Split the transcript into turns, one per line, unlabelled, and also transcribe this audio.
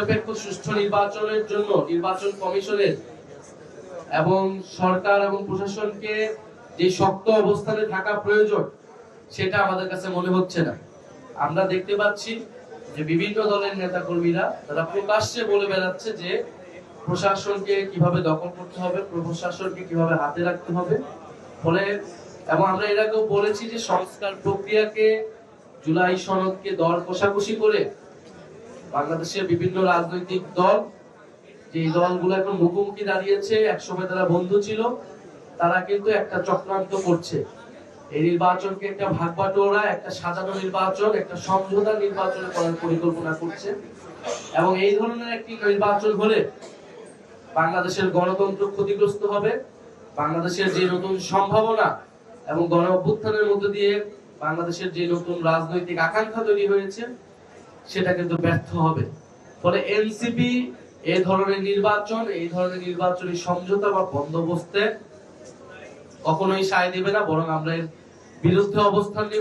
নিরপেক্ষ সুষ্ঠু নির্বাচনের জন্য নির্বাচন কমিশনের এবং সরকার এবং প্রশাসনকে যে শক্ত অবস্থানে থাকা প্রয়োজন, সেটা আমাদের কাছে মনে হচ্ছে না। আমরা দেখতে পাচ্ছি যে বিভিন্ন দলের নেতা কর্মীরা তারা প্রকাশ্যে বলে বেড়াচ্ছে যে প্রশাসনকে কীভাবে দখল করতে হবে, প্রশাসনকে কীভাবে হাতে রাখতে হবে। ফলে, এবং আমরা এর আগেও বলেছি যে সংস্কার প্রক্রিয়াকে জুলাই সনদকে দর কষাকষি করে বাংলাদেশের বিভিন্ন রাজনৈতিক দল যে দলগুলো এখন মুখোমুখি দাঁড়িয়েছে, একসময় তারা বন্ধু ছিল, তারা কিন্তু একটা চক্রান্ত করছে। এই নির্বাচনকে একটা ভাগবাটোরা, একটা সাজানো নির্বাচন, একটা সমঝোতা নির্বাচন করার পরিকল্পনা করছে। এবং এই ধরনের একটি নির্বাচন হলে বাংলাদেশের গণতন্ত্র ক্ষতিগ্রস্ত হবে, বাংলাদেশের যে নতুন সম্ভাবনা এবং গণ অভ্যুত্থানের মধ্যে দিয়ে বাংলাদেশের যে নতুন রাজনৈতিক আকাঙ্ক্ষা তৈরি হয়েছে সেটা কিন্তু ব্যর্থ হবে। ফলে এনসিপি এই ধরনের নির্বাচন, এই ধরনের নির্বাচনী সমঝোতা বা বন্দোবস্তে কখনোই সায় দেবে না, বরং আমরা এর বিরুদ্ধে অবস্থান